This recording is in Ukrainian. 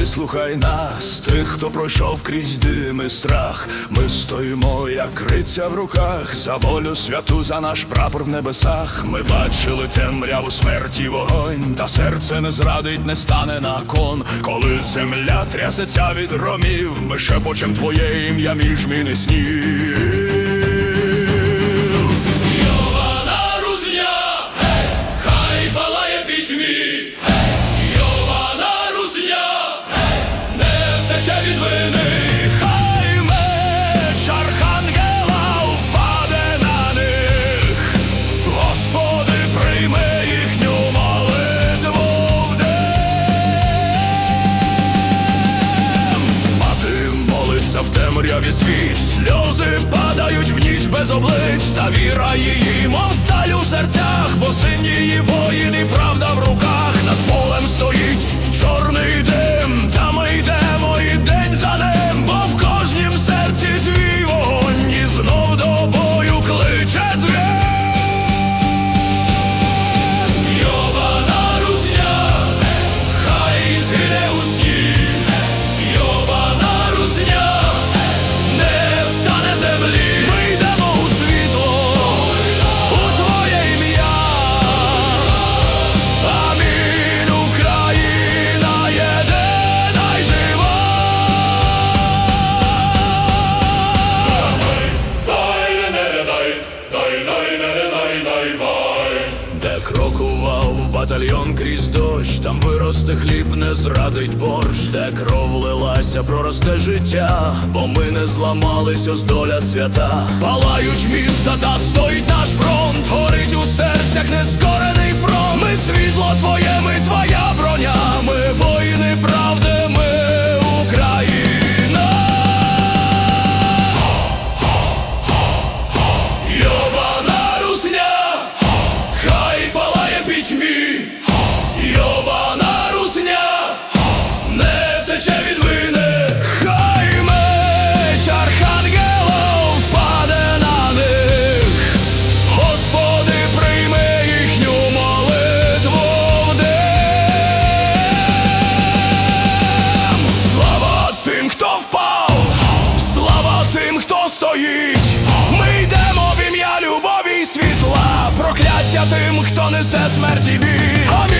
вислухай нас, тих, хто пройшов крізь дим і страх. Ми стоїмо, як криця в руках, за волю святу, за наш прапор в небесах. Ми бачили темряву смерті, вогонь, та серце не зрадить, не стане на кон. Коли земля трясеться від громів, ми шепочем твоє ім'я між міни снів. Темряві свіч, сльози падають в ніч без облич, та віра її, мов сталь у серцях, бо син її воїн і правда в руках, Де крокував батальйон крізь дощ, там виросте хліб, не зрадить борщ, де кров лилася, проросте життя, бо ми не зламались, ось доля свята. Палають міста, та стоїть наш фронт, горить у серцях нескорений стоїть. Ми йдемо в ім'я любові і світла, прокляття тим, хто несе смерті біль.